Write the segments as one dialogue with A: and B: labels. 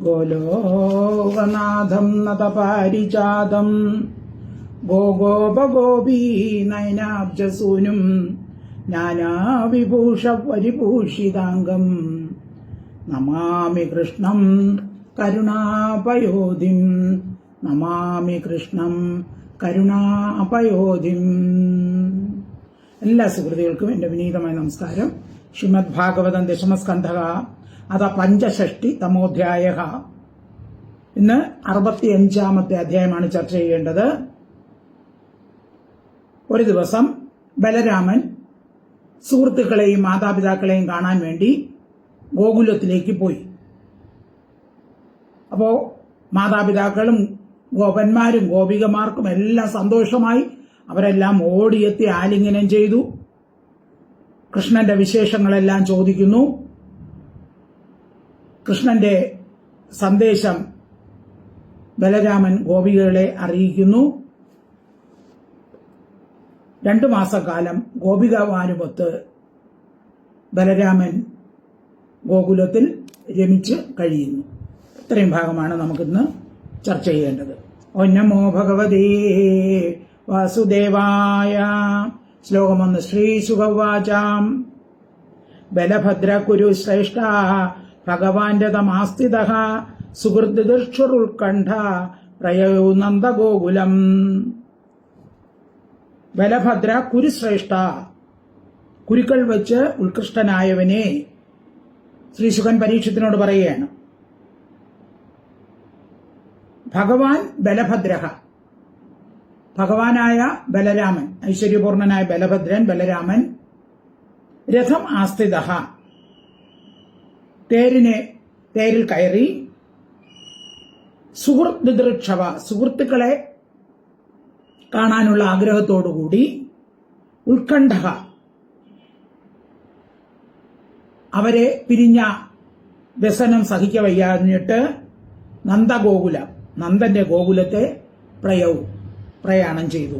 A: ഗോലോകനാഥം നത പാരിജാതം. നയനാബ്ജസൂനും ജ്ഞാനാവിഭൂഷ പരിഭൂഷിതാംഗം. നമാമി കൃഷ്ണം കരുണാപയോധിം. നമാമി കൃഷ്ണം കരുണാപയോധിം. എല്ലാ സുഹൃത്തുക്കൾക്കും എന്റെ വിനീതമായ നമസ്കാരം. ശ്രീമദ് ഭാഗവതം ദശമസ്കന്ധക അത പഞ്ചഷഷ്ടി തമോധ്യായ ഇന്ന് അറുപത്തിയഞ്ചാമത്തെ അധ്യായമാണ് ചർച്ച ചെയ്യേണ്ടത്. ഒരു ദിവസം ബലരാമൻ സുഹൃത്തുക്കളെയും മാതാപിതാക്കളെയും കാണാൻ വേണ്ടി ഗോകുലത്തിലേക്ക് പോയി. അപ്പോ മാതാപിതാക്കളും ഗോപന്മാരും ഗോപികമാർക്കും എല്ലാം സന്തോഷമായി അവരെല്ലാം ഓടിയെത്തി ആലിംഗനം ചെയ്തു. കൃഷ്ണന്റെ വിശേഷങ്ങളെല്ലാം ചോദിക്കുന്നു. കൃഷ്ണന്റെ സന്ദേശം ബലരാമൻ ഗോപികളെ അറിയിക്കുന്നു. രണ്ടു മാസക്കാലം ഗോപികമാരുമൊത്ത് ബലരാമൻ ഗോകുലത്തിൽ രമിച്ച് കഴിയുന്നു. ഇത്രയും ഭാഗമാണ് നമുക്കിന്ന് ചർച്ച ചെയ്യേണ്ടത്. ഒന്നമോ നമോ ഭഗവതേ വാസുദേവായ. ശ്ലോകമൊന്ന് ശ്രീ സുഖവാചാം. ബലഭദ്ര കുരു ശ്രേഷ്ഠ ഭഗവാന്റെ തമാസ്ഥിത സുഹൃദ്ദുഷ്ടുൽക്കണ്ഠ പ്രയോ നന്ദഗോകുലം ബലഭദ്ര കുരുശ്രേഷ്ഠ കുരുക്കൾ വെച്ച് ഉത്കൃഷ്ടനായവനെ ശ്രീശുഖൻ പരീക്ഷത്തിനോട് പറയുകയാണ്. ഭഗവാൻ ബലഭദ്രഹ ഭഗവാനായ ബലരാമൻ ഐശ്വര്യപൂർണനായ ബലഭദ്രൻ ബലരാമൻ രഥം ആസ്ഥിത തേരിനെ തേരിൽ കയറി. സുഹൃത്ത് സുഹൃത്തുക്കളെ കാണാനുള്ള ആഗ്രഹത്തോടുകൂടി ഉത്കണ്ഠ. അവരെ പിരിഞ്ഞ വ്യസനം സഹിക്കവയ്യാഞ്ഞിട്ട് നന്ദഗോകുലം നന്ദന്റെ ഗോകുലത്തെ പ്രയവും പ്രയാണം ചെയ്തു.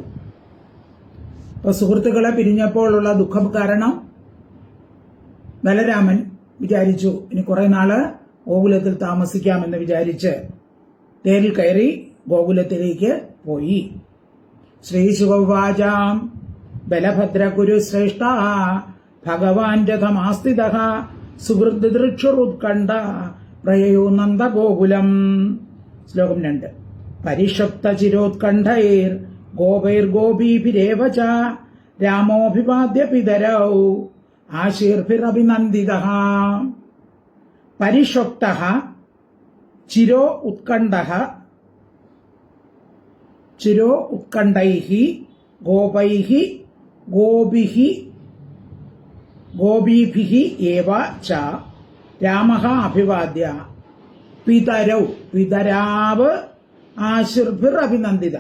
A: അപ്പൊ സുഹൃത്തുക്കളെ പിരിഞ്ഞപ്പോഴുള്ള ദുഃഖം കാരണം ബലരാമൻ വിചാരിച്ചു ഇനി കുറെ നാൾ ഗോകുലത്തിൽ താമസിക്കാമെന്ന് വിചാരിച്ച് തേരിൽ കയറി ഗോകുലത്തിലേക്ക് പോയി. ശ്രീശുവാചാം ബലഭദ്ര ഗുരു ശ്രേഷ്ഠ ഭഗവാൻ രഥമാസ്ഥിത സുഹൃദ്ദൃക്ഷുറുത്കണ്ഠ പ്രയോ നന്ദഗോകുലം. ശ്ലോകം രണ്ട്. പരിഷപ്ത ഗോപൈർഗോപീഭിരേവ ഗോപൈർ ഗോപീഭിരേവ ച രാമോഭിവാദ്യ പിതരൗ ആശീർഭിരഭിനന്ദിത. പരിഷക്ത ചിരോ ഉത്കണ്ഠ ചിരോ ഉത്കണ്ഠൈ ഗോപൈ ഗോപി ഗോപീഭി ഏവ ച രാമ അഭിവാദ്യ. പിതരൗ പിതരാവ് ആശിർഭിർ അഭിനന്ദിത.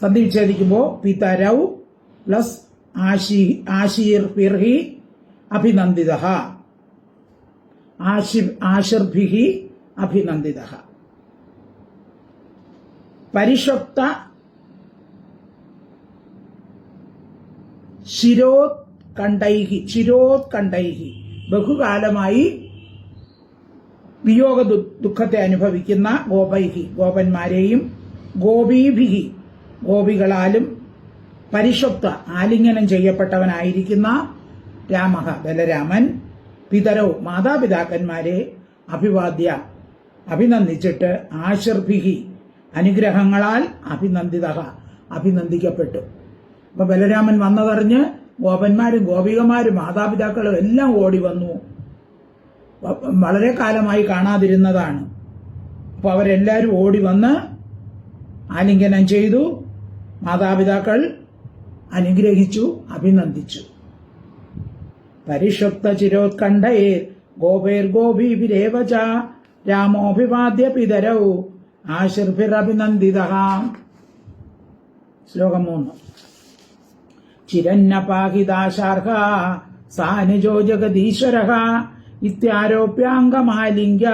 A: സന്ധി വിച്ഛേദിക്കുമ്പോൾ പിതരൗ പ്ലസ് ആശി ആശീർഭിർഹി അഭിനന്ദിത. ആശി ആശിർഭി അഭിനന്ദിത. പരിഷക്ത ശിരോത്കണ്ഠൈഹി ശിരോത്കണ്ഠൈഹി. ബഹുകാലമായി വിയോഗ ദുഃഖത്തെ അനുഭവിക്കുന്ന ഗോപൈഹി ഗോപന്മാരെയും ഗോപീഭിഹി ഗോപികളാലും പരിഷപ്ത ആലിംഗനം ചെയ്യപ്പെട്ടവനായിരിക്കുന്ന രാമഹ ബലരാമൻ പിതരവും മാതാപിതാക്കന്മാരെ അഭിവാദ്യ അഭിനന്ദിച്ചിട്ട് ആശിർഭിഹി അനുഗ്രഹങ്ങളാൽ അഭിനന്ദിത അഭിനന്ദിക്കപ്പെട്ടു. അപ്പൊ ബലരാമൻ വന്നതറിഞ്ഞ് ഗോപന്മാരും ഗോപികമാരും മാതാപിതാക്കളും എല്ലാം ഓടി വന്നു. വളരെ കാലമായി കാണാതിരുന്നതാണ്. അപ്പൊ അവരെല്ലാവരും ഓടി വന്ന് ആലിംഗനം ചെയ്തു. മാതാപിതാക്കൾ അനുഗ്രഹിച്ചു അഭിനന്ദിച്ചു. പരിഷുപ്ത ചിരോത്കണ്ഠയെ ഗോപേർ ഗോപീഭിരേവച രാമോഭിവാദ്യ പിതരൗ ആശിർഭിരഭിനന്ദിത ശ്ലോകം മൂന്ന്. ചിരന്നപാഹിതാശാർഹ സാനുജോ ജഗദീശ്വര ഇത്യാരോപ്യാംഗമാലിംഗ്യ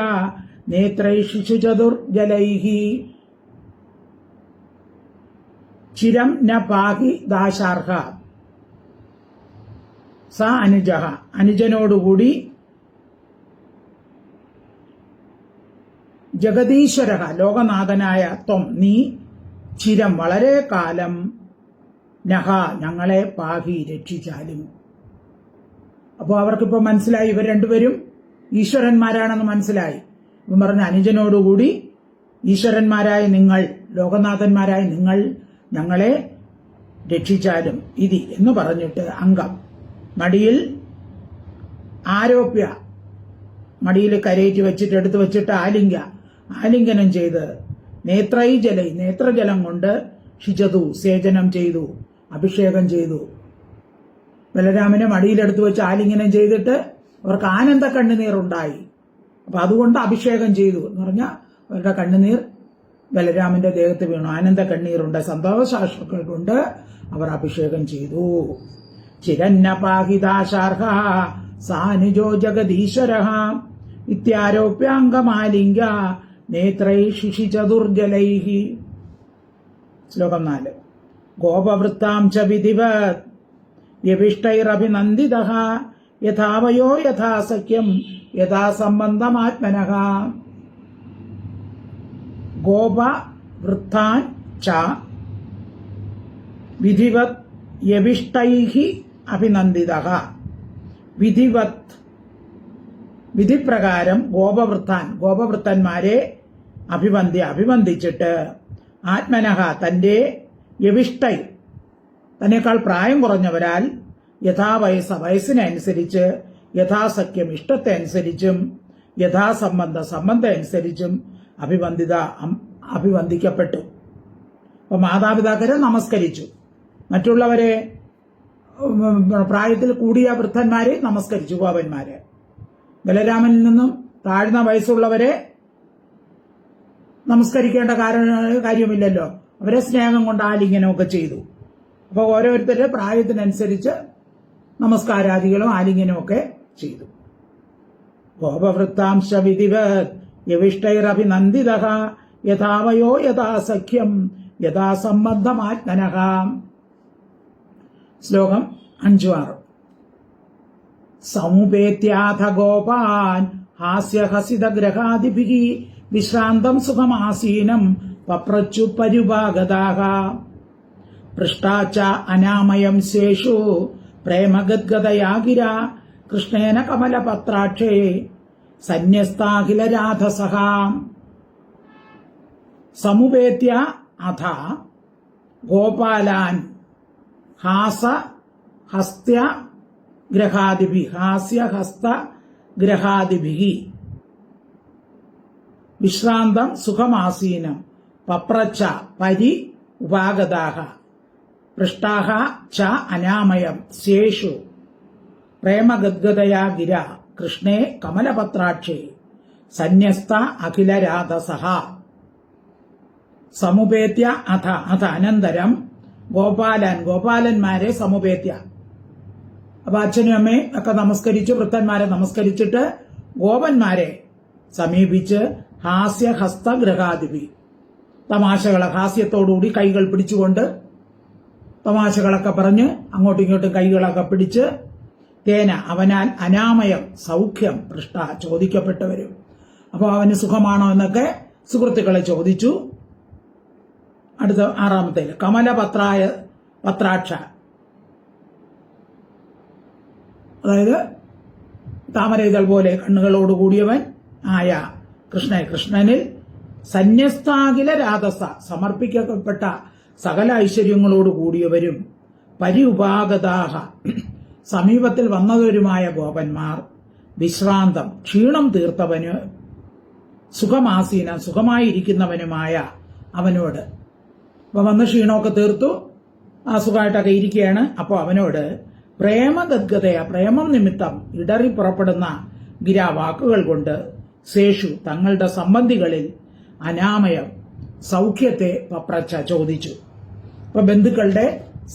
A: നേത്രൈഷിഷു ചതുർജലൈ ചിരം ന പാഹി ദാശാർഹ. സ അനുജ. അനുജനോടുകൂടി ജഗദീശ്വര ലോകനാഥനായ ത്വം നീ ചിരം വളരെ കാലം നഹ ഞങ്ങളെ പാഹി രക്ഷിച്ചാലും. അപ്പോൾ അവർക്കിപ്പോൾ മനസ്സിലായി ഇവർ രണ്ടുപേരും ഈശ്വരന്മാരാണെന്ന് മനസ്സിലായി. ഇവൻ പറഞ്ഞ അനുജനോടുകൂടി ഈശ്വരന്മാരായ നിങ്ങൾ ലോകനാഥന്മാരായ നിങ്ങൾ ഞങ്ങളെ രക്ഷിച്ചാലും ഇതി എന്ന് പറഞ്ഞിട്ട് അംഗം. മടിയിൽ ആരോപ്യ മടിയിൽ കരയേറ്റി വെച്ചിട്ട് എടുത്തു വെച്ചിട്ട് ആലിംഗ ആലിംഗനം ചെയ്ത് നേത്രൈ ജലൈ നേത്രജലം കൊണ്ട് ഷിജതു സേചനം ചെയ്തു അഭിഷേകം ചെയ്തു. ബലരാമനെ മടിയിലെടുത്ത് വെച്ച് ആലിംഗനം ചെയ്തിട്ട് അവർക്ക് ആനന്ദ കണ്ണുനീറുണ്ടായി അപ്പൊ അതുകൊണ്ട് അഭിഷേകം ചെയ്തു എന്ന് പറഞ്ഞാൽ അവരുടെ കണ്ണുനീർ ബലരാമന്റെ ദേഹത്ത് വീണു. ആനന്ദ കണ്ണീറുണ്ട് സന്തോഷാശ്രുക്കൾ കൊണ്ട് അവർ അഭിഷേകം ചെയ്തു. ചിരന്നപാഹിതാശാർഹ സാനുജോ ജഗദീശ്വര ഇത്യാരോപ്യാംഗമാലിംഗ നേത്രൈ ശിശി ചതുർജലൈ ശ്ലോകം നാല്. ഗോപവൃത്താം ച വിധിവത്. യവിഷ്ടൈരഭിനന്ദിത യഥാവയോ യഥാ സഖ്യം യഥാ വൃത്താൻ ച. വിധിവത് യഭിഷ്ടൈ അഭിനന്ദിത. വിധിവത് വിധിപ്രകാരം ഗോപവൃത്താൻ ഗോപവൃത്തന്മാരെ അഭിവന്ദി അഭിവന്ദിച്ചിട്ട് ആത്മനഹ തന്റെ യവിഷ്ടൈ തന്നെക്കാൾ പ്രായം കുറഞ്ഞവരാൽ യഥാവയസ്സ വയസ്സിനനുസരിച്ച് യഥാസഖ്യം ഇഷ്ടത്തെ അനുസരിച്ചും യഥാസംബന്ധ സംബന്ധം അനുസരിച്ചും അഭിവന്ദിത അഭിവന്ദിക്കപ്പെട്ടു അപ്പൊ മാതാപിതാക്കളെ നമസ്കരിച്ചു. മറ്റുള്ളവരെ പ്രായത്തിൽ കൂടിയ വൃദ്ധന്മാരെ നമസ്കരിച്ചു ഗോപന്മാരെ. ബലരാമനിൽ നിന്നും താഴ്ന്ന വയസ്സുള്ളവരെ നമസ്കരിക്കേണ്ട കാര- കാര്യമില്ലല്ലോ. അവരെ സ്നേഹം കൊണ്ട് ആലിംഗനമൊക്കെ ചെയ്തു. അപ്പോൾ ഓരോരുത്തരുടെ പ്രായത്തിനനുസരിച്ച് നമസ്കാരാദികളും ആലിംഗനും ഒക്കെ ചെയ്തു. ഗോപവൃത്താംശ വിധിവത് യവിഷ്ടൈരഭിനന്ദിത യഥാവയോ യഥാ സഖ്യം ശ്ലോകം അഞ്ചു ആറ് സമുപേത്യാഥ ഗോപാൻ ഹാസ്യഹസിതഗ്രഹാദിഭിः വിശ്രാന്തം സുഖമാസീനം പപ്രച്ചു പരുപാഗതാः പൃഷ്ടാച്ച അനാമയം ശേഷു. പ്രേമഗദ്ഗതയാ ഗിര കൃഷ്ണേന കമലപത്രാക്ഷേ. സന്യസ്താഖിലരാധസഹ സമുപേത്യ അഥ ഗോപാലാൻ. ഹാസ ഹസ്ത്യ ഗ്രഹാദിഭി. ഹാസ്യ ഹസ്ത ഗ്രഹാദിഭി വിശ്രാന്തം സുഖമാസീനം. പപ്രച്ച പരി ഉപാഗതാഹ. പൃഷ്ടാഹ ച അനാമയം സേഷു പ്രേമഗദ്ഗതയാ ഗിര കൃഷ്ണേ കമലപത്രാക്ഷേ. സന്യസ്ത അഖിലരാധസഹ. സമുപേത്യ അഥ അഥ അനന്തരം ഗോപാലൻ ഗോപാലന്മാരെ സമുപേത്യ. അപ്പൊ അച്ഛനും അമ്മയും ഒക്കെ നമസ്കരിച്ചു വൃത്തന്മാരെ നമസ്കരിച്ചിട്ട് ഗോപന്മാരെ സമീപിച്ച് ഹാസ്യ ഹസ്തഗ്രഹാദിപി തമാശകളെ ഹാസ്യത്തോടുകൂടി കൈകൾ പിടിച്ചുകൊണ്ട് തമാശകളൊക്കെ പറഞ്ഞ് അങ്ങോട്ടും ഇങ്ങോട്ടും കൈകളൊക്കെ പിടിച്ച് തേന അവനാൽ അനാമയം സൗഖ്യം പൃഷ്ട ചോദിക്കപ്പെട്ടവരും. അപ്പോൾ അവന് സുഖമാണോ എന്നൊക്കെ സുഹൃത്തുക്കളെ ചോദിച്ചു. അടുത്ത ആറാമത്തേൽ. കമലപത്രായ പത്രാക്ഷ. അതായത് താമര ഇതൾ പോലെ കണ്ണുകളോട് കൂടിയവൻ ആയ കൃഷ്ണൻ. കൃഷ്ണനിൽ സന്യസ്താകില രാധസ സമർപ്പിക്കപ്പെട്ട സകല ഐശ്വര്യങ്ങളോട് കൂടിയവരും പരിഉപാഗതാഹ സമീപത്തിൽ വന്നവരുമായ ഗോപന്മാർ വിശ്രാന്തം ക്ഷീണം തീർത്തവന് സുഖമാസീന സുഖമായിരിക്കുന്നവനുമായ അവനോട്. അപ്പൊ വന്ന് ക്ഷീണമൊക്കെ തീർത്തു ആ സുഖമായിട്ടൊക്കെ ഇരിക്കുകയാണ്. അപ്പോൾ അവനോട് പ്രേമഗദ്ഗതയ പ്രേമം നിമിത്തം ഇടറി പുറപ്പെടുന്ന ഗിരാവാക്കുകൾ കൊണ്ട് ശേഷു തങ്ങളുടെ സംബന്ധികളിൽ അനാമയം സൗഖ്യത്തെ പപ്രച്ച ചോദിച്ചു. അപ്പൊ ബന്ധുക്കളുടെ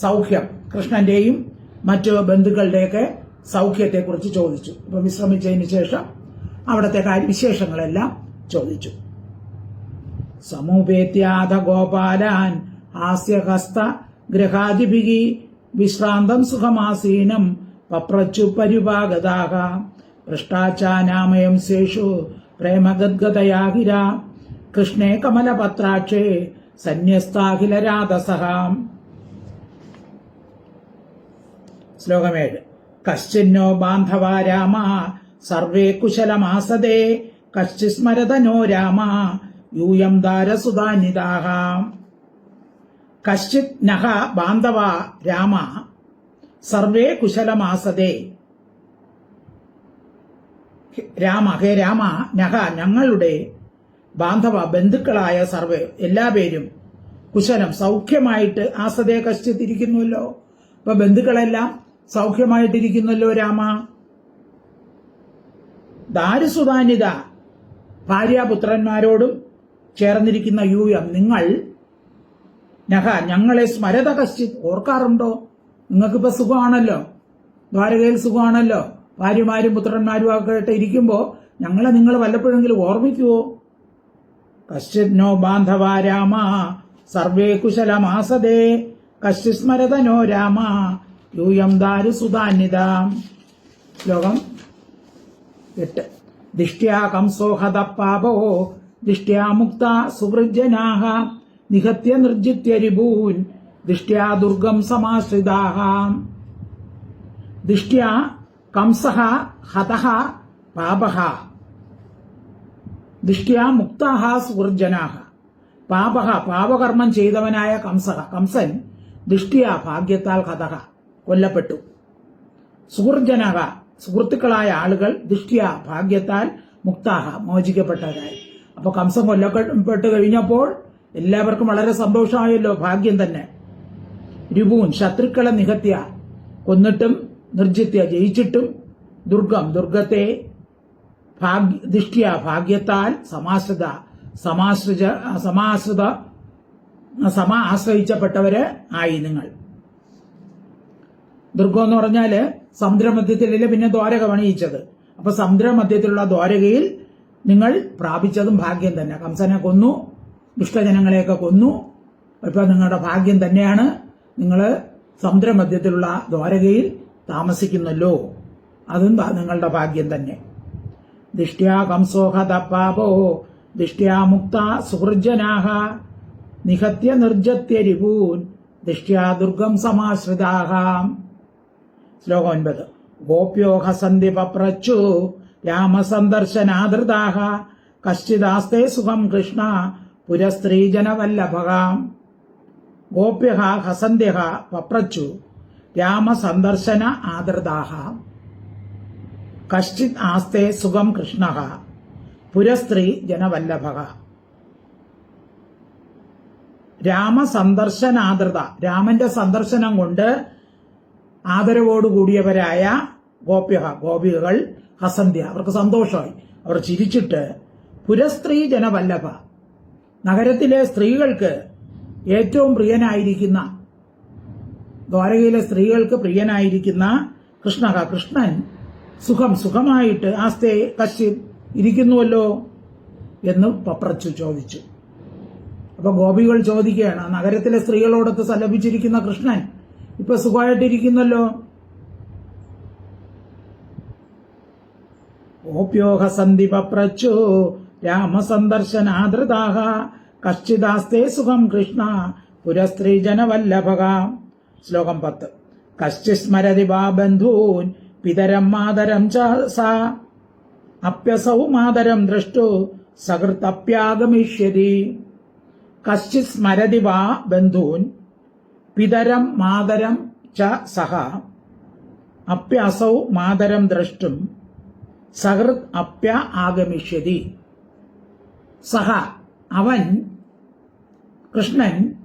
A: സൗഖ്യം കൃഷ്ണന്റെയും മറ്റു ബന്ധുക്കളുടെയൊക്കെ സൗഖ്യത്തെക്കുറിച്ച് ചോദിച്ചു. അപ്പൊ വിശ്രമിച്ചതിന് ശേഷം അവിടുത്തെ വിശേഷങ്ങളെല്ലാം ചോദിച്ചു. സമുപേത്യാഥ ഗോപാലാൻ ഹാസ്യഹസ്ത ഗ്രഹാധിപികി വിശ്രാന്തം സുഖമാസീനം പപ്രച്ചു പരിഭാഗതാഹ ഭ്രഷ്ടാചാനാമയം സേഷു പ്രേമഗദ്ഗതയാഹിര കൃഷ്ണേ കമലപത്രാക്ഷേ സന്യസ്താഖില രാധസഹാം ശ്ലോകമേഴ്. കശ്ചിന്നോ ബാന്ധവ രാമ സർവേ കുശലമാസദേ കശ്ചിസ്മരതനോ രാമ യൂയം ദാരസുതാനിതാഹ കശ്ചിത് നഹ ബാന്ധവ രാമ സർവേ കുശലമാസദേ. രാമ ഹേ രാമ നഹ ഞങ്ങളുടെ ബാന്ധവ ബന്ധുക്കളായ സർവേ എല്ലാ പേരും കുശലം സൗഖ്യമായിട്ട് ആസദേ കഷ്ടത്തിരിക്കുന്നുവല്ലോ ഇപ്പൊ ബന്ധുക്കളെല്ലാം സൗഖ്യമായിട്ടിരിക്കുന്നല്ലോ രാമ? ദാരുസുതാനിത ഭാര്യാപുത്രന്മാരോടും ചേർന്നിരിക്കുന്ന യു എം നിങ്ങൾ നഹ ഞങ്ങളെ സ്മരത കശ്ചിത് ഓർക്കാറുണ്ടോ? നിങ്ങൾക്കിപ്പോ സുഖമാണല്ലോ? ദ്വാരകയിൽ സുഖമാണല്ലോ? ഭാര്യമാരും പുത്രന്മാരും ഒക്കെ ആയിട്ട് ഇരിക്കുമ്പോ ഞങ്ങളെ നിങ്ങൾ വല്ലപ്പോഴെങ്കിലും ഓർമ്മിക്കുവോ? കശ്ചിത് ബാന്ധവാ രാമ സർവേ കുശലമാസദേ കശ്ചി സ്മരതനോ രാമ യൂയം ദാരു സുധാന്യത ശ്ലോകം എട്ട്. ദിഷ്ട്യാ കംസോ ഹത പാപോ ദിഷ്ട്യാ മുക്ത സുവൃജനാഹ നിഹത്യ നിർജിത്യ രിഭൂൻ ദിഷ്ട്യാ ദുർഗം സമാശ്രിതാഹ. ദിഷ്ട്യാ കംസഹ ഹതഹ പാപഃ ദിഷ്ട്യാ മുക്താഹ സുഹൃജനാഹ പാപഹ പാപകർമ്മം ചെയ്തവനായ കംസഹ. കംസൻ ദൃഷ്ടിയാ ഭാഗ്യത്താൽ കഥഹ കൊല്ലപ്പെട്ടു. സുഹൃജനഹ സുഹൃത്തുക്കളായ ആളുകൾ ദിഷ്ട്യ ഭാഗ്യത്താൽ മുക്താഹ മോചിക്കപ്പെട്ടവരായി. അപ്പൊ കംസൻ കൊല്ലപ്പെട്ട് കഴിഞ്ഞപ്പോൾ എല്ലാവർക്കും വളരെ സന്തോഷമായല്ലോ. ഭാഗ്യം തന്നെ. രുപൂൻ ശത്രുക്കളെ നികത്തിയ കൊന്നിട്ടും നിർജിത്യ ജയിച്ചിട്ടും ദുർഗം ദുർഗത്തെ ഭാഗ്യ ദൃഷ്ടിയ ഭാഗ്യത്താൽ സമാശ്രിത സമാശ്രിത സമാശ്രിത സമ ആശ്രയിച്ചപ്പെട്ടവര് ആയി നിങ്ങൾ. ദുർഗം എന്ന് പറഞ്ഞാൽ സമുദ്രമധ്യത്തിലല്ലേ പിന്നെ ദ്വാരക പണിയിച്ചത്. അപ്പൊ സമുദ്രമധ്യത്തിലുള്ള ദ്വാരകയിൽ നിങ്ങൾ പ്രാപിച്ചതും ഭാഗ്യം തന്നെ. കംസനെ കൊന്നു ദുഷ്ടജനങ്ങളെയൊക്കെ കൊന്നു. ഇപ്പൊ നിങ്ങളുടെ ഭാഗ്യം തന്നെയാണ് നിങ്ങൾ സമുദ്രമധ്യത്തിലുള്ള ദ്വാരകയിൽ താമസിക്കുന്നല്ലോ. അതും നിങ്ങളുടെ ഭാഗ്യം തന്നെ. ദിഷ്ട്യാ കംസോഹത പാപോ ദിഷ്ട്യാ മുക്ത സുഹൃജനാഹ നിഹത്യ നിർജത്യ രിപൂൻ ദിഷ്ട്യാ ദുർഗം സമാശ്രിതാഹ. ശ്ലോകം ഒൻപത്. ഗോപ്യോഹ സന്ധി പപ്രച്ചു രാമസന്ദർശനാദൃതാഹ കശ്ചിദാസ്തേ സുഖം കൃഷ്ണ പുരസ്ത്രീജനവല്ലഭക. ഗോപ്യ ഹസന്ധ്യ പപ്രച്ചു രാമസന്ദർശന ആദൃതാഹ. കശ്ചിത് ആസ്തേ സുഖം കൃഷ്ണ പുരസ്ത്രീ ജനവല്ലഭ രാമസന്ദർശനാദൃത രാമന്റെ സന്ദർശനം കൊണ്ട് ആദരവോടുകൂടിയവരായ ഗോപ്യ ഗോപികകൾ ഹസന്ധ്യ അവർക്ക് സന്തോഷമായി. അവർ ചിരിച്ചിട്ട് പുരസ്ത്രീ ജനവല്ലഭ നഗരത്തിലെ സ്ത്രീകൾക്ക് ഏറ്റവും പ്രിയനായിരിക്കുന്ന ദ്വാരകയിലെ സ്ത്രീകൾക്ക് പ്രിയനായിരിക്കുന്ന കൃഷ്ണ കൃഷ്ണൻ സുഖം സുഖമായിട്ട് ആസ്തേ കശ്യൻ ഇരിക്കുന്നുവല്ലോ എന്ന് പപ്രച്ചു ചോദിച്ചു. അപ്പൊ ഗോപികൾ ചോദിക്കുകയാണ് നഗരത്തിലെ സ്ത്രീകളോടൊത്ത് സലപിച്ചിരിക്കുന്ന കൃഷ്ണൻ ഇപ്പൊ സുഖമായിട്ടിരിക്കുന്നല്ലോ? ഓപ്യോഹ സന്ധി പപ്രച്ചു രാമസന്ദർശനാദൃതാഹ കശ്ചിദാസ്തേ സുഖം കൃഷ്ണ പുരസ്ത്രീ ജനവല്ലഭക ശ്ലോകം പത്ത്. കശ്ചിസ്മരതി ബാ ബന്ധൂൻ പിതരം മാതരം ച സാ. അപ്യസൗ മാതരം ദ്രഷ്ടു സഹൃത്തപ്യാഗമിഷ്യതി കശ്ചിത് സ്മരതി വാ ബന്ധൂൻ പിതരം മാതരം ച സഹ. അപ്യസൗ മാതരം ദ്രഷ്ടും സഹൃത് അപ്യ ആഗമിഷ്യതി. സഹ അവൻ കൃഷ്ണൻ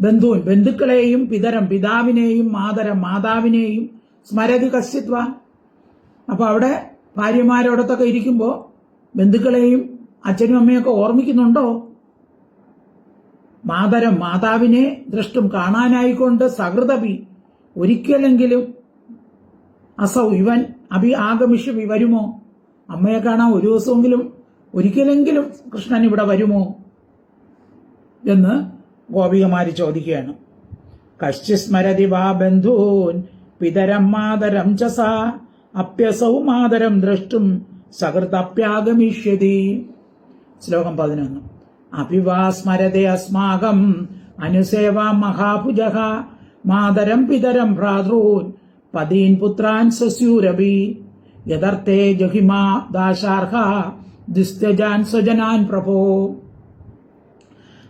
A: ബന്ധുവിൻ ബന്ധുക്കളെയും പിതരം പിതാവിനെയും മാതരം മാതാവിനെയും സ്മരതി കസ്യത്വ അപ്പൊ അവിടെ ഭാര്യമാരോടത്തൊക്കെ ഇരിക്കുമ്പോൾ ബന്ധുക്കളെയും അച്ഛനും അമ്മയൊക്കെ ഓർമ്മിക്കുന്നുണ്ടോ? മാതരം മാതാവിനെ ദൃഷ്ടും കാണാനായിക്കൊണ്ട് സഹൃദപി ഒരിക്കലെങ്കിലും അസൗ ഇവൻ അഭി ആഗമിഷവി വരുമോ? അമ്മയെ കാണാൻ ഒരു ദിവസമെങ്കിലും ഒരിക്കലെങ്കിലും കൃഷ്ണൻ ഇവിടെ വരുമോ? എന്ന് ഗോപികമാര് ചോദിക്കുകയാണ്. കശ്ചി സ്മരതി വാ ബന്ധൂൻ പിതരം മാതരം ചസ അപ്യസവും അപ്യസൗ മാതരം ദ്രഷ്ടും സഹൃദപ്യാഗമിഷ്യതി ശ്ലോകം പതിനൊന്ന്. അഭിവാ സ്മരതെ അസ്മാകം അനുസേവാ മഹാഭുജ. മാതരം പിതരം ഭ്രാതൃൻ പതീൻ പുത്രാൻ സസ്യൂരഭി. യഥർത്ഥേ ജഹിമാ ദാശാർഹ ദുസ്തജാൻ സ്വജനാൻ പ്രഭോ.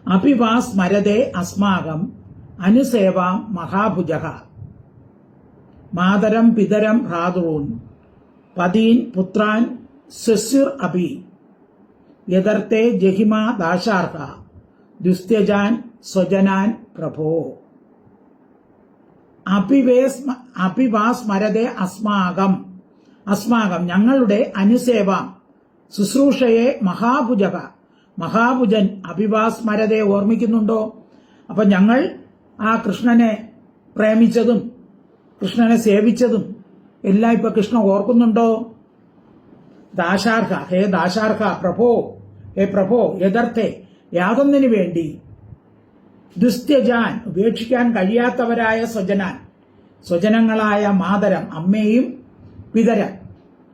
A: അഭിവാ സ്മരതെ അസ്മാകം അനുസേവാം മഹാഭുജ. മാതരം പിതരം ഭ്രാതॄൻ പതീൻ പുത്രാൻ സെസിർ അഭി. യഥർത്തെ ജഹിമാ ദാശാർഹ. ദുസ്ത്യജാൻ സ്വജനാൻ പ്രഭോ. അഭിവേസ്മ അഭിവാസ്മരതെ അസ്മാകം. അസ്മാകം ഞങ്ങളുടെ അനുസേവ. ശുശ്രൂഷയെ മഹാഭുജക. മഹാഭുജൻ അഭിവാസ്മരതെ ഓർമ്മിക്കുന്നുണ്ടോ? അപ്പൊ ഞങ്ങൾ ആ കൃഷ്ണനെ പ്രേമിച്ചതും കൃഷ്ണനെ സേവിച്ചതും എല്ലാം ഇപ്പൊ കൃഷ്ണൻ ഓർക്കുന്നുണ്ടോ? ദാശാർഹ ഹേ ദാശാർഹ പ്രഭോ ഹേ പ്രഭോ യഥർത്ഥേ യാതൊന്നിനു വേണ്ടി ദുസ്ത്യജാൻ ഉപേക്ഷിക്കാൻ കഴിയാത്തവരായ സ്വജനാൻ സ്വജനങ്ങളായ മാതരം അമ്മയും പിതരം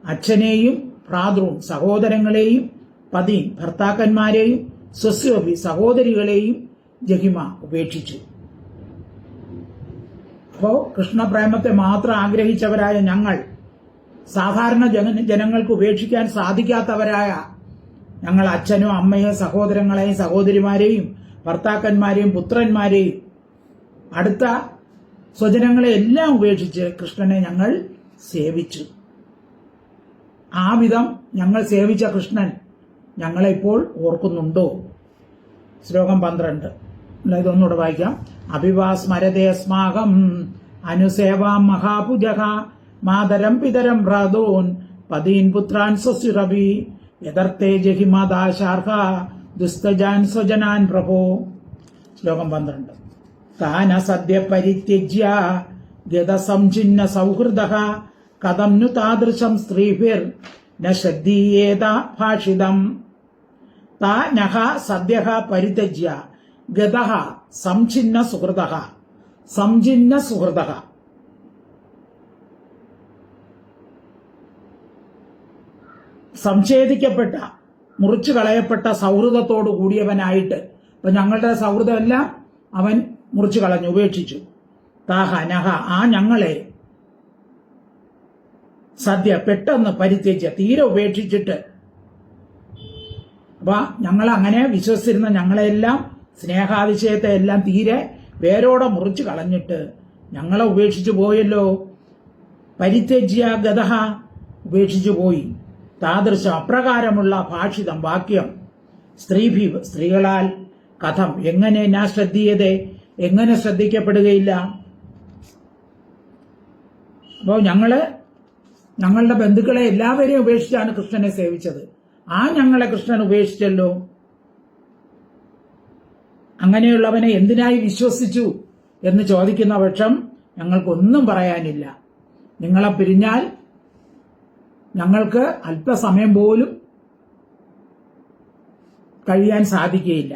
A: അച്ഛനെയും ഭ്രാതൃവും സഹോദരങ്ങളെയും പതി ഭർത്താക്കന്മാരെയും സ്വസ്യോഭി സഹോദരികളെയും ജഹിമ ഉപേക്ഷിച്ചു. അപ്പോ കൃഷ്ണപ്രേമത്തെ മാത്രം ആഗ്രഹിച്ചവരായ ഞങ്ങൾ സാധാരണ ജന ജനങ്ങൾക്ക് ഉപേക്ഷിക്കാൻ സാധിക്കാത്തവരായ ഞങ്ങൾ അച്ഛനും അമ്മയും സഹോദരങ്ങളെയും സഹോദരിമാരെയും ഭർത്താക്കന്മാരെയും പുത്രന്മാരെയും അടുത്ത സ്വജനങ്ങളെ എല്ലാം ഉപേക്ഷിച്ച് കൃഷ്ണനെ ഞങ്ങൾ സേവിച്ചു. ആ വിധം ഞങ്ങൾ സേവിച്ച കൃഷ്ണൻ ഞങ്ങളെ ഇപ്പോൾ ഓർക്കുന്നുണ്ടോ? ശ്ലോകം പന്ത്രണ്ട്. അല്ല, ഇതൊന്നുകൂടെ വായിക്കാം. അഭിവാസ്മരതേ സ്മാകം അനുസേവാം മഹാപുജ. മാതരം പിതരം ഭ്രാതോൻ. പതീൻ പുത്രാൻ സ്വസ്യുരവി യഥർത്ഥേ ജഹിമാദാശാർഹ ദുസ്തജാൻ സ്വജനാൻ പ്രഭോ. ശ്ലോകം പന്ത്രണ്ട്. താന സദ്യ പരിത്യജ്യ. ഗതസംഛിന്ന സൗഹൃദ. കഥം നു താദൃശം സ്ത്രീഭിർ. ന ശ്രദ്ധീയേത ഭാഷിതം. താ നഹ സദ്യ പരിത്യജ്യ. ഗത സംഛിന്ന സുഹൃത സംചിന്ന സുഹൃത സംഛേദിക്കപ്പെട്ട മുറിച്ചു കളയപ്പെട്ട സൗഹൃദത്തോടു കൂടിയവനായിട്ട് ഇപ്പൊ ഞങ്ങളുടെ സൗഹൃദമെല്ലാം അവൻ മുറിച്ചു കളഞ്ഞു ഉപേക്ഷിച്ചു. താഹ നഹ ആ ഞങ്ങളെ സദ്യ പെട്ടെന്ന് പരിത്യജ്യ തീരെ ഉപേക്ഷിച്ചിട്ട്. അപ്പൊ ഞങ്ങൾ അങ്ങനെ വിശ്വസിച്ചിരുന്ന ഞങ്ങളെല്ലാം സ്നേഹാതിശയത്തെ എല്ലാം തീരെ വേരോടെ മുറിച്ച് കളഞ്ഞിട്ട് ഞങ്ങളെ ഉപേക്ഷിച്ചു പോയല്ലോ. പരിത്യജ്യ ഗതഹ ഉപേക്ഷിച്ചു പോയി. താദൃശ അപ്രകാരമുള്ള ഭാഷിതം വാക്യം. സ്ത്രീഭി സ്ത്രീകളാൽ കഥം എങ്ങനെ ഞാൻ ശ്രദ്ധീയതേ? എങ്ങനെ ശ്രദ്ധിക്കപ്പെടുകയില്ല? അപ്പോൾ ഞങ്ങൾ ഞങ്ങളുടെ ബന്ധുക്കളെ എല്ലാവരെയും ഉപേക്ഷിച്ചാണ് കൃഷ്ണനെ സേവിച്ചത്. ആ ഞങ്ങളെ കൃഷ്ണൻ ഉപേക്ഷിച്ചല്ലോ. അങ്ങനെയുള്ളവനെ എന്തിനായി വിശ്വസിച്ചു എന്ന് ചോദിക്കുന്ന പക്ഷം ഞങ്ങൾക്കൊന്നും പറയാനില്ല. നിങ്ങളെ പിരിഞ്ഞാൽ ഞങ്ങൾക്ക് അല്പസമയം പോലും കഴിയാൻ സാധിക്കുകയില്ല.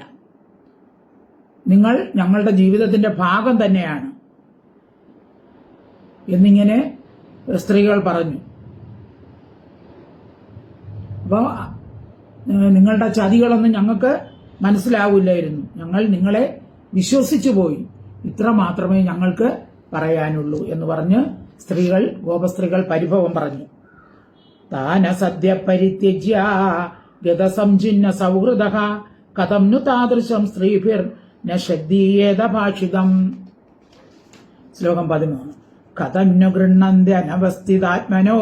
A: നിങ്ങൾ ഞങ്ങളുടെ ജീവിതത്തിന്റെ ഭാഗം തന്നെയാണ് എന്നിങ്ങനെ സ്ത്രീകൾ പറഞ്ഞു. അപ്പോൾ നിങ്ങളുടെ ചതികളൊന്നും ഞങ്ങൾക്ക് മനസ്സിലാവില്ലായിരുന്നു. ഞങ്ങൾ നിങ്ങളെ വിശ്വസിച്ചു പോയി. ഇത്ര മാത്രമേ ഞങ്ങൾക്ക് പറയാനുള്ളൂ എന്ന് പറഞ്ഞ് സ്ത്രീകൾ ഗോപസ്ത്രീകൾ പരിഭവം പറഞ്ഞു. താന സദ്യ പരിത്യജ്യ ഗതസംചിന്ന സൗഹൃദ കഥം നു താദൃശം സ്ത്രീഭിർ ന ഭാഷിതം. ശ്ലോകം പതിമൂന്ന്. കഥം നു അനവസ്ഥിതാത്മനോ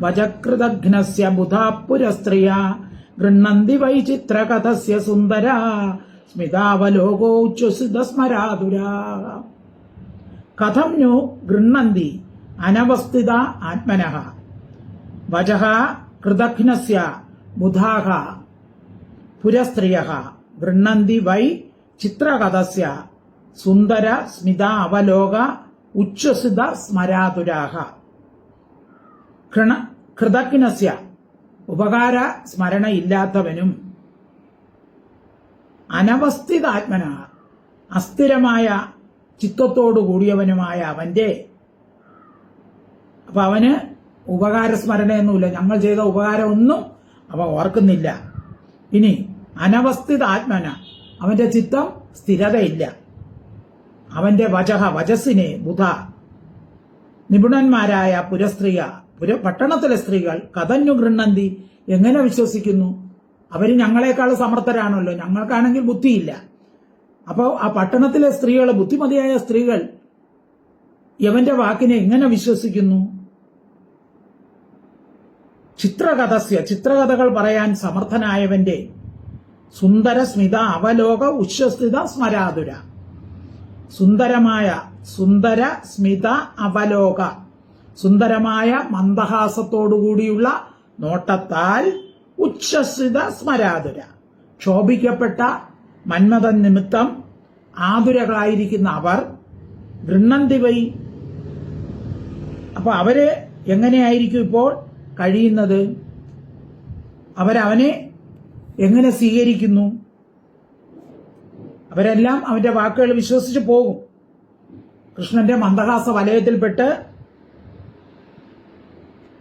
A: വചകൃതഘ്നസ്യ ബുധാ ഗൃണ്ണന്തി വൈചിത്രകഥസ്യ സുന്ദര. സ്മിതാവലോകോച്ഛ്വസിത സ്മരാതുരാ. കഥം നു ഗൃണ്ണന്തി അനവസ്ഥിത ആത്മന. വചഃ കൃതഘ്നസ്യ ബുധാഹ പുരസ്ത്രിയ ഗൃണ്ണന്തി വൈ ചിത്രകഥസ്യ സുന്ദര സ്മിത അവലോക ഉച്ഛസിത സ്മരാതുരാഹ. കൃണ കൃതജ്ഞസ്യ സ്മരണ ഇല്ലാത്തവനും അനവസ്ഥിതാത്മന അസ്ഥിരമായ ചിത്തത്തോടു കൂടിയവനുമായ അവന്റെ. അപ്പൊ അവന് ഉപകാര സ്മരണയൊന്നുമില്ല. ഞങ്ങൾ ചെയ്ത ഉപകാരമൊന്നും അവ ഓർക്കുന്നില്ല. ഇനി അനവസ്ഥിത ആത്മന അവന്റെ ചിത്തം സ്ഥിരതയില്ല. അവന്റെ വചഹ വചസ്സിനെ ബുധ നിപുണന്മാരായ പുരസ്ത്രീയ പുര പട്ടണത്തിലെ സ്ത്രീകൾ കഥഞ്ഞു ഗൃണ്ണന്തി എങ്ങനെ വിശ്വസിക്കുന്നു? അവർ ഞങ്ങളെക്കാൾ സമർത്ഥരാണല്ലോ. ഞങ്ങൾക്കാണെങ്കിൽ ബുദ്ധിയില്ല. അപ്പോൾ ആ പട്ടണത്തിലെ സ്ത്രീകൾ ബുദ്ധിമതിയായ സ്ത്രീകൾ യവന്റെ വാക്കിനെ എങ്ങനെ വിശ്വസിക്കുന്നു? ചിത്രകഥസ്യ ചിത്രകഥകൾ പറയാൻ സമർത്ഥനായവന്റെ സുന്ദര സ്മിത അവലോക ഉച്ഛസ്ഥിത സ്മരാതുര. സുന്ദരമായ സുന്ദര സ്മിത അവലോക. സുന്ദരമായ മന്ദഹാസത്തോടുകൂടിയുള്ള നോട്ടത്താൽ ഉച്ഛസിത സ്മരാതുര. ക്ഷോഭിക്കപ്പെട്ട മന്മഥൻ നിമിത്തം ആതുരകളായിരിക്കുന്ന അവർ ഗൃണ്ണന്തി വൈ അപ്പൊ അവർ എങ്ങനെയായിരിക്കും ഇപ്പോൾ കഴിയുന്നത്? അവരവനെ എങ്ങനെ സ്വീകരിക്കുന്നു? അവരെല്ലാം അവന്റെ വാക്കുകൾ വിശ്വസിച്ച് പോകും. കൃഷ്ണന്റെ മന്ദഹാസ വലയത്തിൽപ്പെട്ട്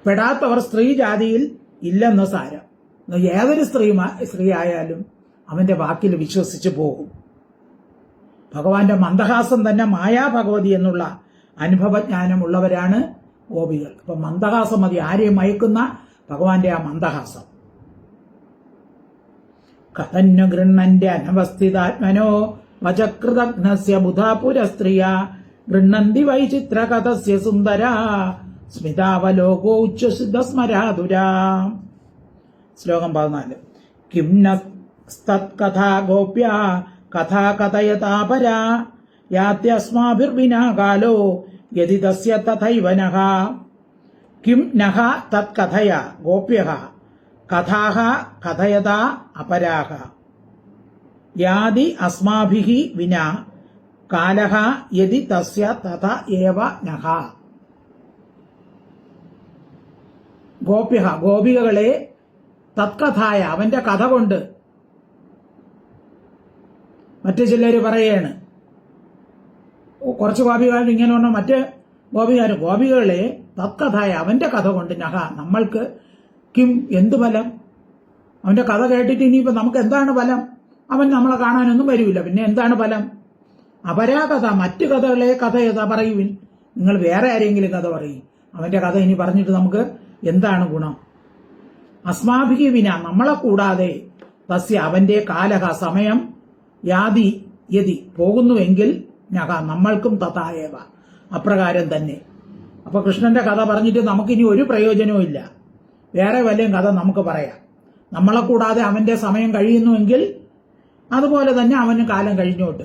A: പെടാത്തവർ സ്ത്രീ ജാതിയിൽ ഇല്ലെന്ന സാരം. ഏതൊരു സ്ത്രീ സ്ത്രീ ആയാലും അവന്റെ വാക്കിൽ വിശ്വസിച്ച് പോകും. ഭഗവാന്റെ മന്ദഹാസം തന്നെ മായാഭഗവതി എന്നുള്ള അനുഭവജ്ഞാനം ഉള്ളവരാണ് ഗോപികൾ. അപ്പൊ മന്ദഹാസം മതി. ആരെയും മയക്കുന്ന? ഭഗവാന്റെ ആ മന്ദഹാസം. കഥന്നു ഗൃണ്ണന്റെ അനവസ്ഥിതാത്മനോ വചകൃതഘ്നസ്യ ബുധാപുരസ്ത്രീയ. ഗൃണ്ണന്തി വൈചിത്ര കഥസ്യ സുന്ദര. സ്മിതാവലോകോ ഉച്ഛസിദ്ധ സ്മരാതുരാ ശ്ലോകം പതിനാല്. കിം നസ്തത്കഥാ ഗോപ്യ കഥാ കഥയതാപരാ. യാത്യസ്മാഭിർവിനാ കാലോ യതി തസ്യ തഥൈവ നഹ. കിം നഹ തത്കഥയ ഗോപ്യ കഥാഹ കഥയത അപരാഹ. യാതി അസ്മാഭിഹി വിനാ കാലഹ യതി തസ്യ തഥ ഏവ നഃ ഗോപ്യ ഗോപികകളെ തത്കഥായ അവന്റെ കഥ കൊണ്ട് മറ്റു ചിലര് പറയാണ്. കുറച്ച് ഗോപികാർ ഇങ്ങനെ പറഞ്ഞ മറ്റ് ഗോപികാരും ഗോപികളെ തത്കഥായ അവന്റെ കഥ കൊണ്ട് നഹ നമ്മൾക്ക് കിം എന്ത് ഫലം? അവന്റെ കഥ കേട്ടിട്ട് ഇനിയിപ്പോ നമുക്ക് എന്താണ് ഫലം? അവൻ നമ്മളെ കാണാനൊന്നും വരില്ല പിന്നെ എന്താണ് ഫലം? അപരാകഥ മറ്റു കഥകളെ കഥ ഏതാ പറയുവിൻ? നിങ്ങൾ വേറെ ആരെങ്കിലും കഥ പറയും. അവന്റെ കഥ ഇനി പറഞ്ഞിട്ട് നമുക്ക് എന്താണ് ഗുണം? അസ്മാഭിക വിന നമ്മളെ കൂടാതെ തസ്യ അവന്റെ കാലഹ സമയം യാതി യതി പോകുന്നുവെങ്കിൽ നഹ നമ്മൾക്കും തഥായവ അപ്രകാരം തന്നെ. അപ്പൊ കൃഷ്ണന്റെ കഥ പറഞ്ഞിട്ട് നമുക്കിനി ഒരു പ്രയോജനവും ഇല്ല. വേറെ വല്ലതും കഥ നമുക്ക് പറയാം. നമ്മളെ കൂടാതെ അവന്റെ സമയം കഴിയുന്നുവെങ്കിൽ അതുപോലെ തന്നെ അവന് കാലം കഴിഞ്ഞോട്ട്.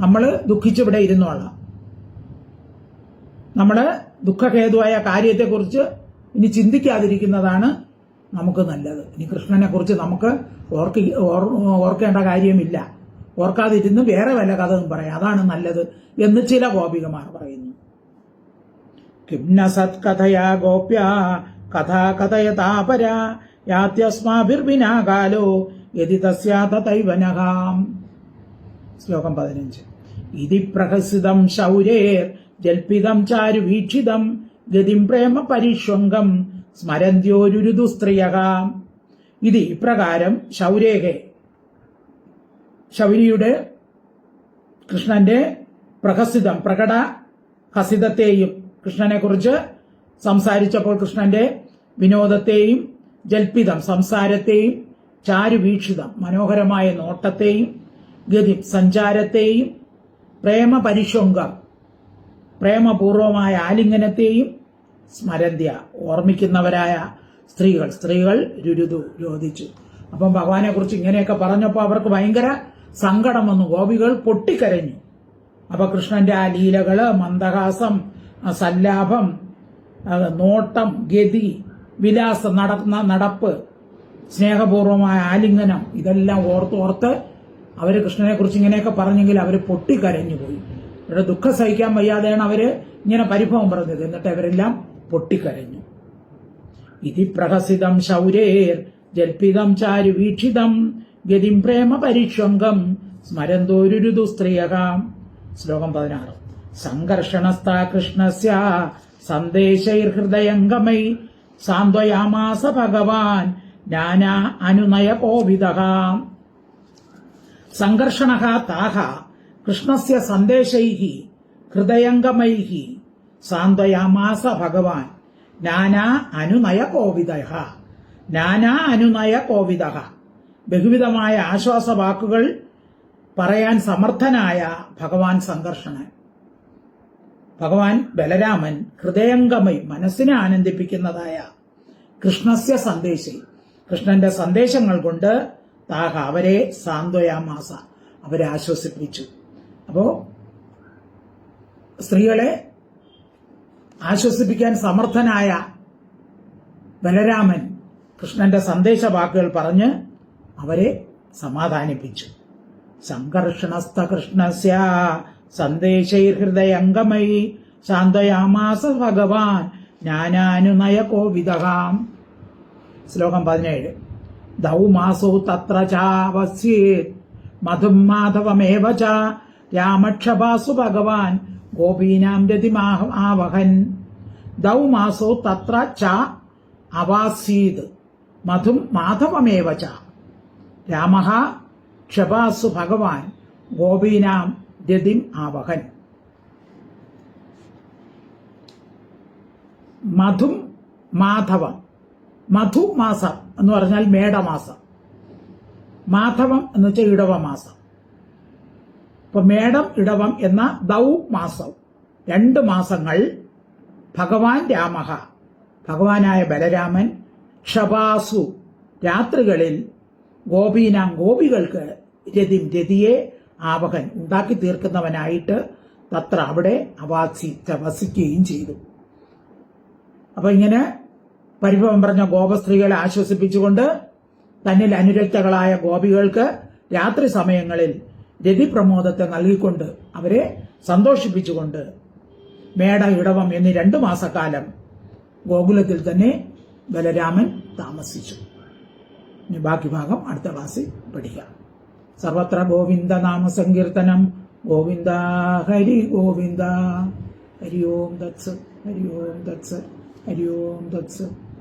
A: നമ്മൾ ദുഃഖിച്ചിവിടെ ഇരുന്നോളാം. നമ്മൾ ദുഃഖഹേതുവായ കാര്യത്തെക്കുറിച്ച് ഇനി ചിന്തിക്കാതിരിക്കുന്നതാണ് നമുക്ക് നല്ലത്. ഇനി കൃഷ്ണനെ കുറിച്ച് നമുക്ക് ഓർക്ക ഓർക്കേണ്ട കാര്യമില്ല. ഓർക്കാതിരുന്ന് വേറെ വല്ല കഥയും പറയാം. അതാണ് നല്ലത് എന്ന് ചില ഗോപികമാർ പറയുന്നു. കിംന സത്കഥയാ ഗോപ്യ കഥാ കഥയതാപര യാത്യസ്മാഭിർവിനാ കാലോ യതി തസ്യാതൈവനഹാം ശ്ലോകം പതിനഞ്ച്. ഇതി പ്രഹസിതം ശൗരേർ ജൽപിതം ചാരു വീക്ഷിതം ഗതിം പ്രേമ പരിഷ്വംഗം സ്മരന്ത്യോരുരുതു സ്ത്രീയക. ഇത് ഇപ്രകാരം ശൗരേഖ. ശൗരിയുടെ കൃഷ്ണന്റെ പ്രഹസിതം പ്രകട ഹസിതത്തെയും കൃഷ്ണനെ കുറിച്ച് സംസാരിച്ചപ്പോൾ കൃഷ്ണന്റെ വിനോദത്തെയും ജൽപിതം സംസാരത്തെയും ചാരുവീക്ഷിതം മനോഹരമായ നോട്ടത്തെയും ഗതി സഞ്ചാരത്തെയും പ്രേമ പരിശോങ്കം പ്രേമപൂർവമായ ആലിംഗനത്തെയും സ്മരന്ത്യ ഓർമ്മിക്കുന്നവരായ സ്ത്രീകൾ സ്ത്രീകൾ രുരുതു രോധിച്ചു. അപ്പം ഭഗവാനെ കുറിച്ച് ഇങ്ങനെയൊക്കെ പറഞ്ഞപ്പോൾ അവർക്ക് ഭയങ്കര സങ്കടം വന്നു. ഗോപികൾ പൊട്ടിക്കരഞ്ഞു. അപ്പൊ കൃഷ്ണന്റെ ആ ലീലകൾ മന്ദഹാസം സല്ലാഭം നോട്ടം ഗതി വിലാസം നടന്ന നടപ്പ് സ്നേഹപൂർവമായ ആലിംഗനം ഇതെല്ലാം ഓർത്തോർത്ത് അവർ കൃഷ്ണനെ കുറിച്ച് ഇങ്ങനെയൊക്കെ പറഞ്ഞെങ്കിൽ അവർ പൊട്ടിക്കരഞ്ഞു പോയി. ഇവിടെ ദുഃഖം സഹിക്കാൻ വയ്യാതെയാണ് അവർ ഇങ്ങനെ പരിഭവം പറഞ്ഞത്. എന്നിട്ട് അവരെല്ലാം പൊട്ടിക്കരഞ്ഞു. ഇതി പ്രഹസിതം ശൗരേർ ജൽപിതം ചാരു വീക്ഷിതം ഗതിം പ്രേമ പരിഷ്വംഗം സ്മരന്തോരു ദുസ്ത്രീയകാം ശ്ലോകം പതിനാറ്. സംഘർഷണസ്ഥാ കൃഷ്ണസ്യ സന്ദേശൈർഹൃദയംഗമൈ സാന്ത്വയാമാസ ഭഗവാൻ നാനാ അനുനയ കോവിദ സംഘർഷണ താഹ കൃഷ്ണസ്യ സന്ദേശൈഹി ഹൃദയംഗമൈഹി സാന്ത്വയാമാസ ഭഗവാൻ നാനാ അനുനയ കോവിദ നാനാ അനുനയ കോവിദ ബഹുവിധമായ ആശ്വാസ വാക്കുകൾ പറയാൻ സമർത്ഥനായ ഭഗവാൻ സംഘർഷണൻ ഭഗവാൻ ബലരാമൻ ഹൃദയംഗമൈ മനസ്സിനെ ആനന്ദിപ്പിക്കുന്നതായ കൃഷ്ണസ്യ സന്ദേശം. കൃഷ്ണന്റെ സന്ദേശങ്ങൾ കൊണ്ട് താഹ അവരെ സാന്ത്വയാമാസ അവരെ ആശ്വസിപ്പിച്ചു അപ്പോ സ്ത്രീകളെ ആശ്വസിപ്പിക്കാൻ സമർത്ഥനായ ബലരാമൻ കൃഷ്ണന്റെ സന്ദേശവാക്കുകൾ പറഞ്ഞ് അവരെ സമാധാനിപ്പിച്ചു. സംഘർഷണസ്ഥ കൃഷ്ണസ്യ സന്ദേശൈർഹൃദയംഗമൈ ശാന്തയാമാസ ഭഗവാൻ ജ്ഞാനാനുനയ കോവിദാം ശ്ലോകം പതിനേഴ്. ദൗമാസോ തത്ര ചാവസ്യേ മധും മാധവമേവ രാമക്ഷപാസു ഭഗവാൻ ഗോപീനാം രതിമാഹ ആവഹൻ. ദൗമാസോ തത്ര ച അവാസീത്. മധു മാധവമേവ ച. രാമ ക്ഷപാസു ഭഗവാൻ ഗോപീനാം രതിം ആവഹൻ. മധും മാധവം. മധു മാസം എന്ന് പറഞ്ഞാൽ മേടമാസം. മാധവം എന്ന് വെച്ചാൽ ഇടവമാസം. ഇപ്പൊ മേടം ഇടവം എന്ന ദൗ മാസം. രണ്ട് മാസങ്ങൾ ഭഗവാൻ രാമഹ ഭഗവാനായ ബലരാമൻ ക്ഷപാസു രാത്രികളിൽ ഗോപീനാം ഗോപികൾക്ക് രതിം രതിയെ ആവഹൻ ഉണ്ടാക്കി തീർക്കുന്നവനായിട്ട് തത്ര അവിടെ അവാസി വസിക്കുകയും ചെയ്തു. അപ്പൊ ഇങ്ങനെ പരിഭവം പറഞ്ഞ ഗോപസ്ത്രീകളെ ആശ്വസിപ്പിച്ചുകൊണ്ട് തന്നിൽ അനുരക്തകളായ ഗോപികൾക്ക് രാത്രി സമയങ്ങളിൽ രതിപ്രമോദത്തെ നൽകിക്കൊണ്ട് അവരെ സന്തോഷിപ്പിച്ചുകൊണ്ട് മേട ഇടവം എന്നീ രണ്ടു മാസക്കാലം ഗോകുലത്തിൽ തന്നെ ബലരാമൻ താമസിച്ചു. ഇനി ബാക്കി ഭാഗം അടുത്ത ക്ലാസ്സിൽ പഠിക്കാം. സർവത്ര ഗോവിന്ദ നാമ സങ്കീർത്തനം. ഗോവിന്ദ ഹരി ഗോവിന്ദ. ഹരി ഓം ദത്സ് ഹരി ഓം ദത്സ് ഹരി ഓം തത്സ്.